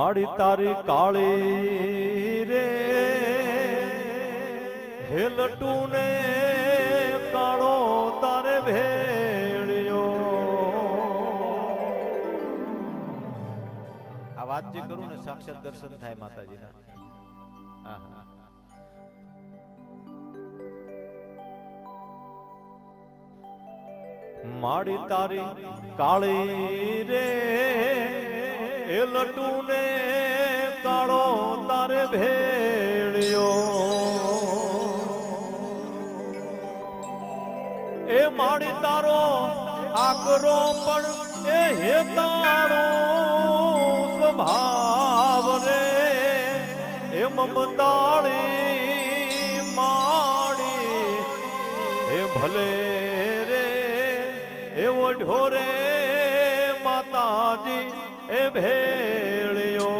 માડી તારી કાળી રે હેલટું ને કાળો તારે ભેળ્યો આ વાત જે કરું ને સાક્ષાત દર્શન થાય માતાજીના આહા. માડી તારી કાળી રે એ લટુ ને કાળો તારે ભેળ્યો. એ માડી તારો આકરો પણ એ હે તારો સ્વભાવ રે. એ મમતાળી માડી એ ભલે રે એવો ઢોરે માતાજી. એ ભેળ્યો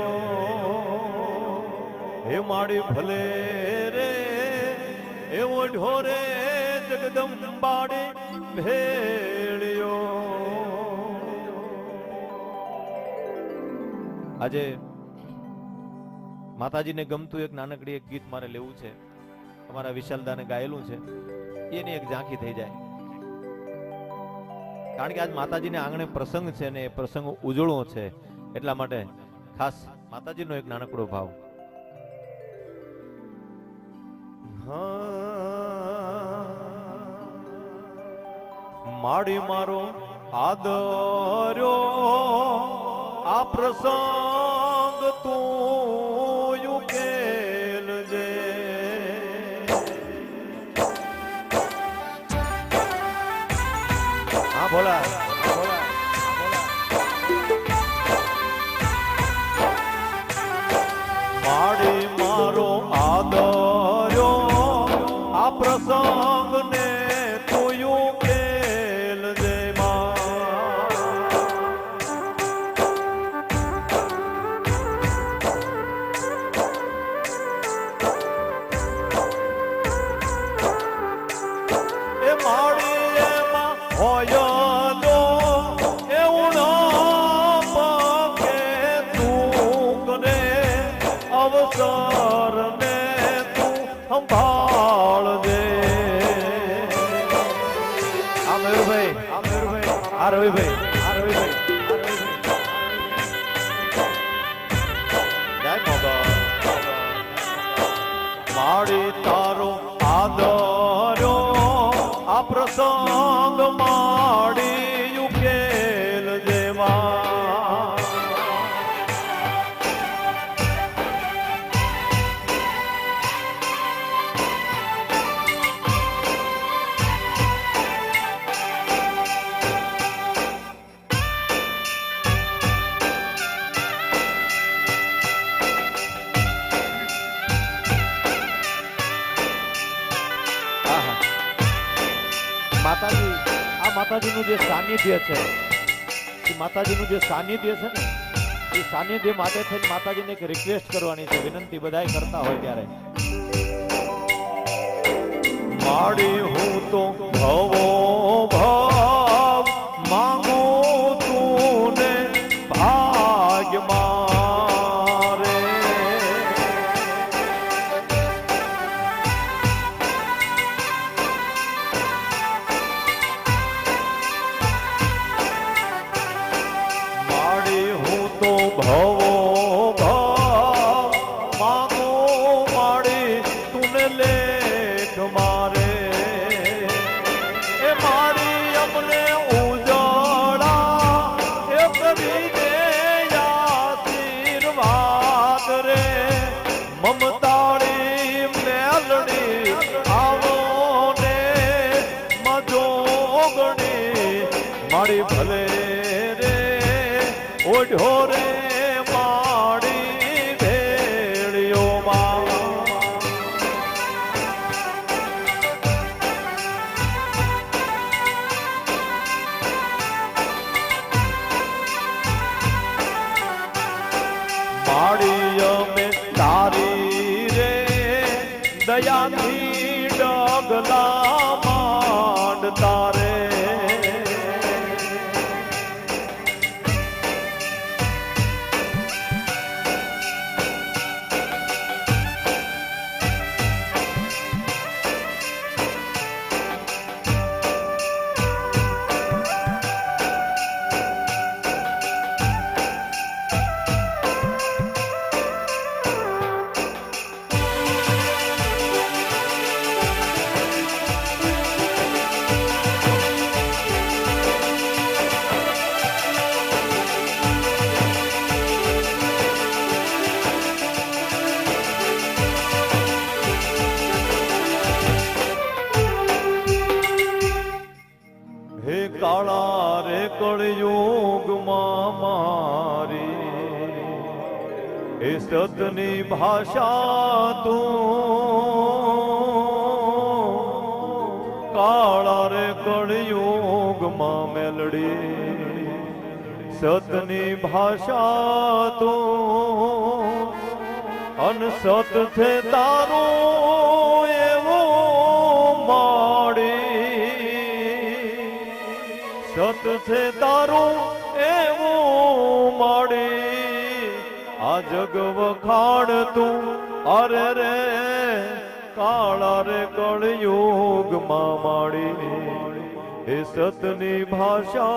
હે માડી ભલે રે એવો ઢોરે જગદંબાડે ભેળ્યો. આજે માતાજીને ગમતું એક નાનકડી એક ગીત મારે લેવું છે. અમારા વિશાલદાને ગાયેલું છે. એની એક ઝાંખી થઈ જાય. કારણ કે આજ માતાજીને આંગણે પ્રસંગ છે ને એ પ્રસંગ ઉજળો છે. એટલા માટે ખાસ માતાજીનો એક નાનકડો ભાવ. માડી મારો આદર્યો, આ પ્રસંગ તું ઉકેલજે હા ભોલા માતાજીનું જે સાનિધ્ય છે, એ માતાજીનું જે સાનિધ્ય છે ને, એ સાનિધ્ય માટે થઈને માતાજીને એક રિક્વેસ્ટ કરવાની છે, વિનંતી બધાય કરતા હોય ત્યારે. માડી હું તો ભવો ભાવ માંગુ Miami. સતની ભાષા તું કાળા રે કળિયુગમાં મેલડી સતની ભાષા તું અન સત છે તારું એવું માડી સત છે તારું એવું માડી આ જગ વખાણ તું. અરે રે, કાળા રે કળયુગમાં માડી હે સતની ભાષા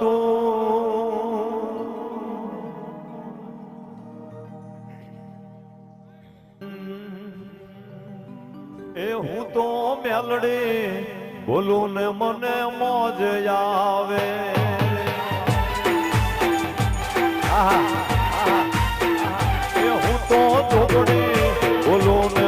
તું. એ હું તો મેલડી, બોલું ને મને મોજ આવે. હું તો ચોકડી બોલું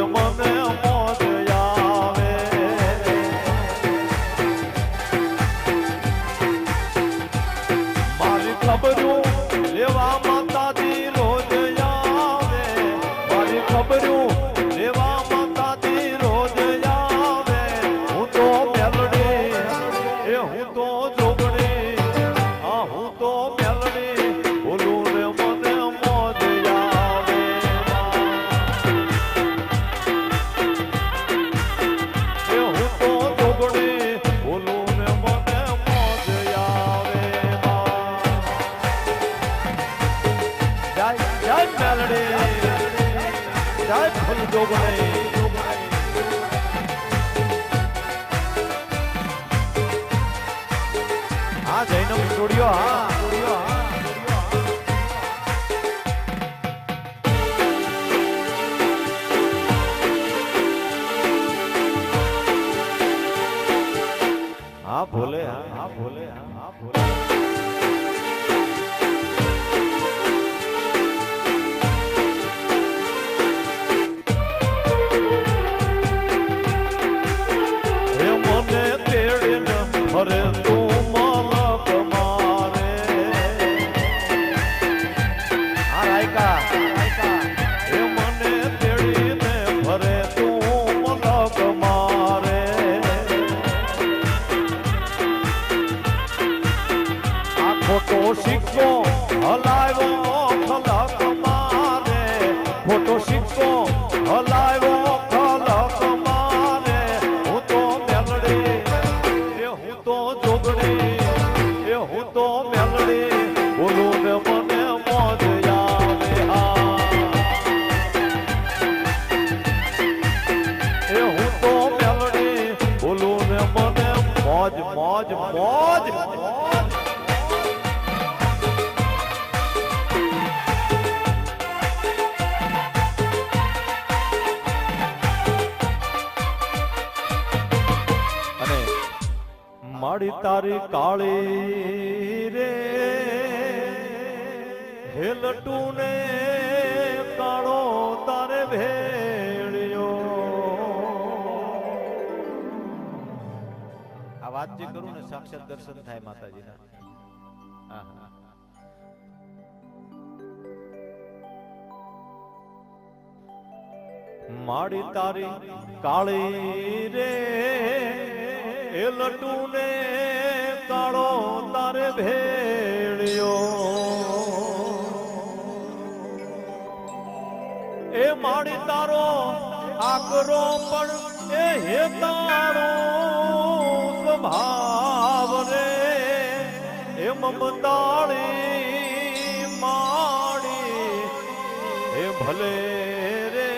જય જય મેલડે. જય ફૂલ જોગણે. આ જૈનો સ્ટુડિયો હા. મોજ મોજ મોજ. અને માડી તારી કાળી રે હેલટુ ને કાળો તારે ભેળ્યો વાત જે કરું ને સાક્ષાત દર્શન થાય માતાજીના. માડી તારી કાળી રે, એ લટું ને કાળો તારે ભેળ્યો. એ માડી તારો આકરો પણ એ હે સ્વભાવ રે હે મમતાળી માણી હે ભલે રે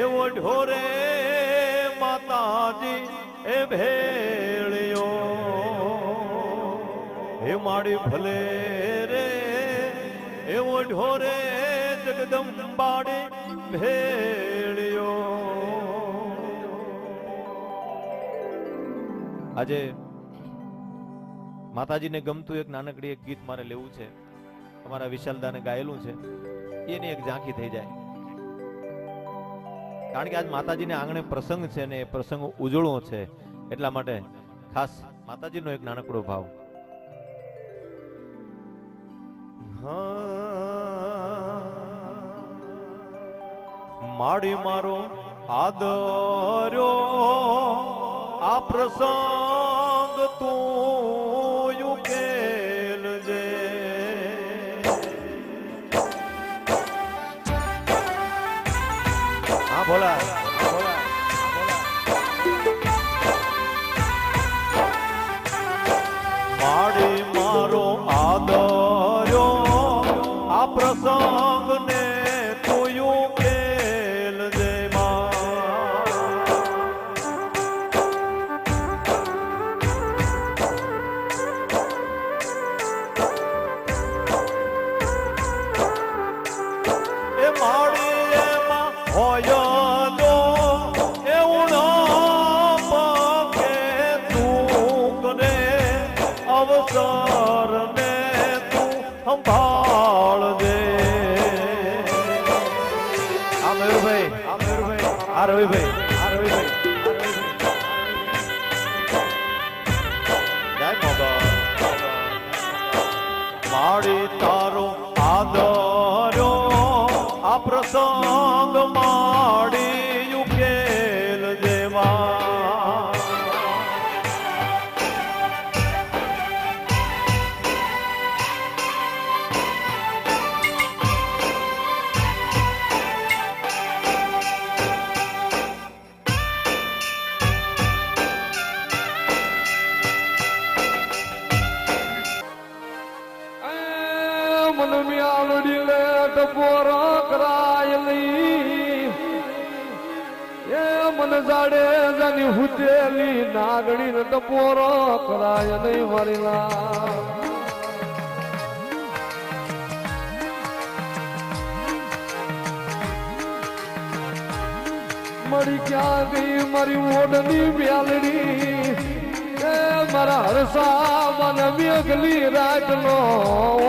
એવો ઢોરે માતાજી એ ભેળ્યો, હે માડી ભલે રે એવો ઢોરે જગદંબાડે ભેળ્યો. આજે માતાજીને ગમતું એક નાનકડી એક ગીત મારે લેવું છે. અમારા વિશાલદાને ગાયેલું છે. એની એક ઝાંખી થઈ જાય. કારણ કે આજ માતાજીને આંગણે પ્રસંગ છે ને એ પ્રસંગ ઉજળો છે. એટલા માટે ખાસ માતાજીનો એક નાનકડો ભાવ. માડી મારો આદર્યો. આ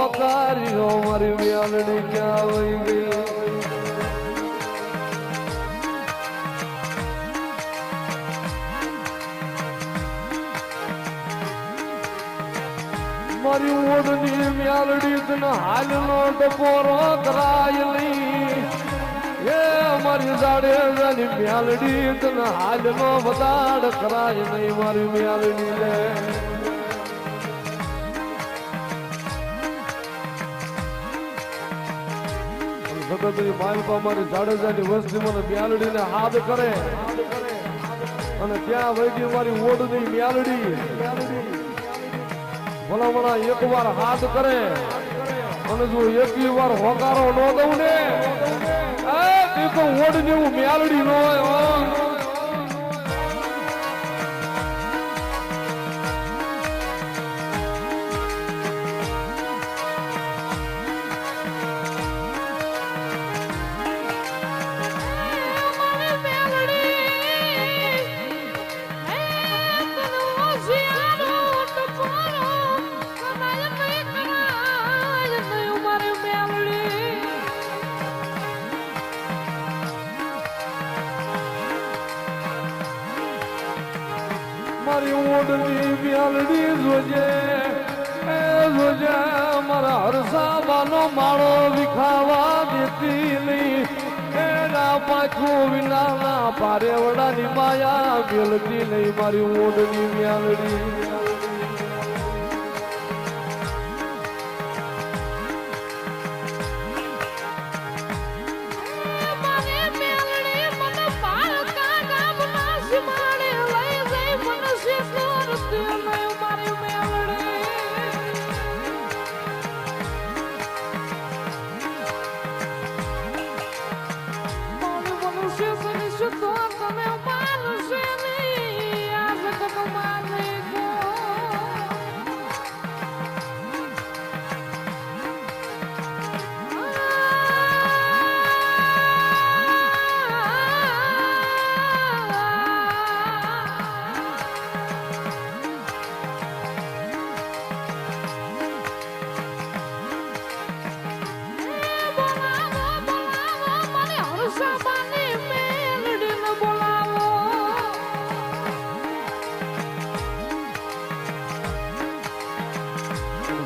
વકાર્યો મારી મ્યાલડી ક્યાં વહી ગઈ મારી ઓડની મ્યાલડી તને હાલનો ટપોરો કરાયેલી એ મારી જાડે જાની મ્યાલડી તને હાલનો વધાડ કરાય નહીં મારી મ્યાલડી લે જગતની માલપા મારી જાડેજાની વસ્તી મને મ્યાલડીને હાથ કરે. અને ત્યાં વૈગી મારી ઓડની મ્યાલડી. ભલા એક વાર હાથ કરે. અને જો એકલી વાર હોકારો ન દઉં ને એ તો ઓડ જેવું મ્યાલડી ન હોય મારી ઓડની મ્યાલડી જોજે એ જોજે મારા હરસાવાનો માળો વિખાવા દેતી નહીં. એના પાછું વિનાના પારેવડાની માયા મેલતી નહીં. મારી ઓડની મ્યાલડી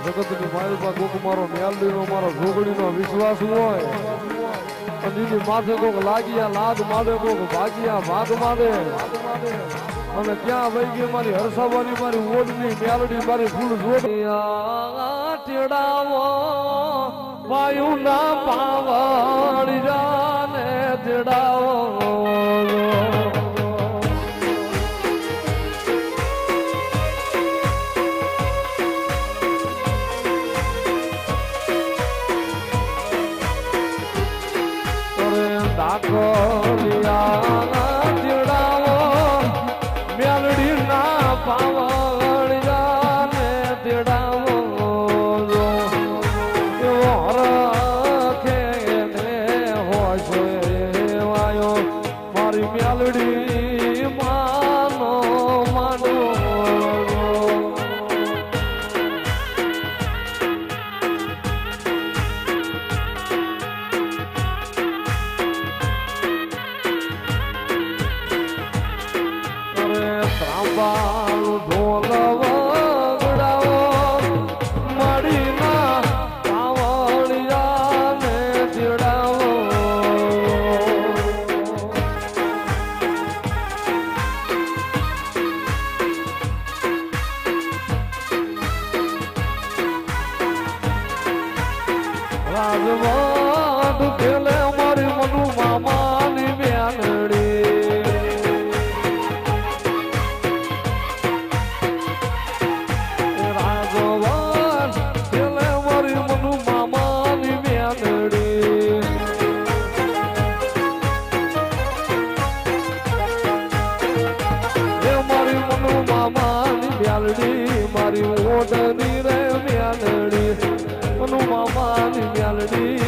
જગતની માયુતા કોક મારો મ્યાલડીનો મારો જોગડીનો વિશ્વાસ હોય. અને માથે કોક લાગ્યા, લાદ માદે કોક ભાગ્યા, ભાગ માદે અને ત્યાં વહી ગઈ મારી હરસાવાની, મારી ઓડની મ્યાલડી મારી ફૂલ જોડિયા તેડાવો વાયુ ના પાવડી જાને તેડાવો. star. geldi.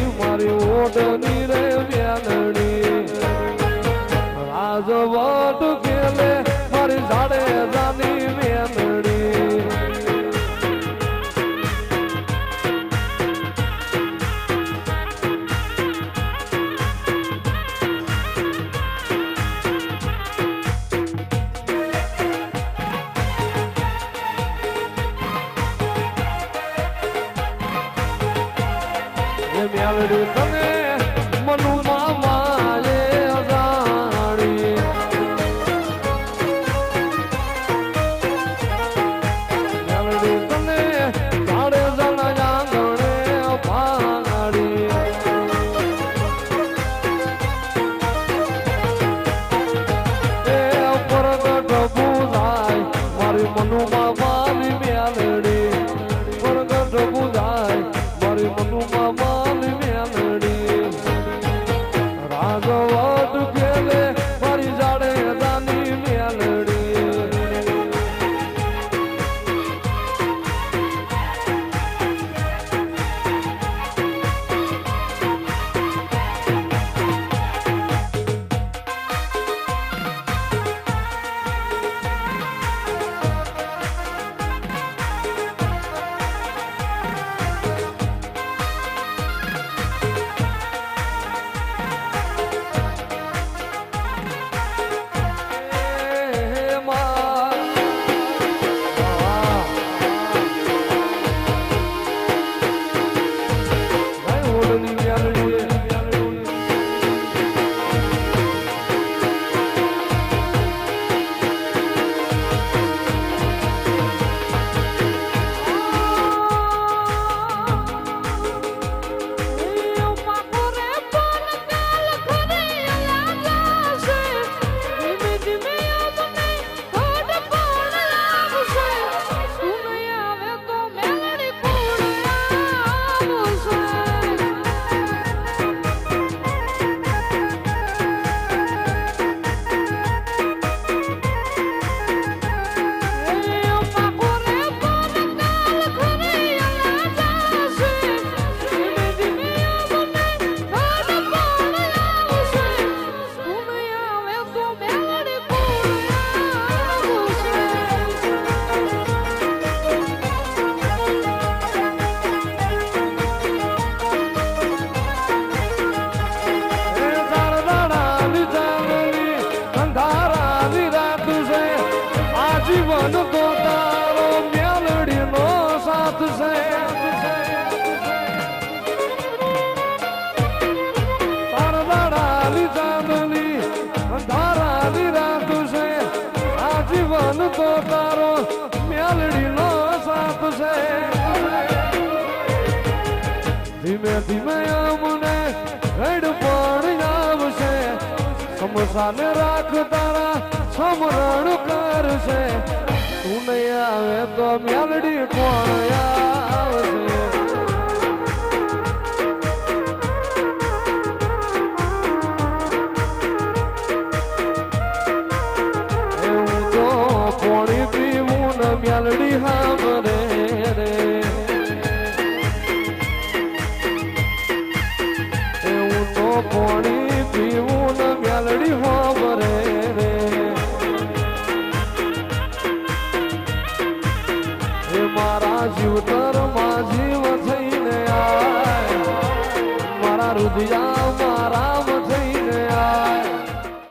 ધ્યાન રાખ તારા સમરણ કરશે. તું નહીં આવે તો મેલડી કોણ યાર?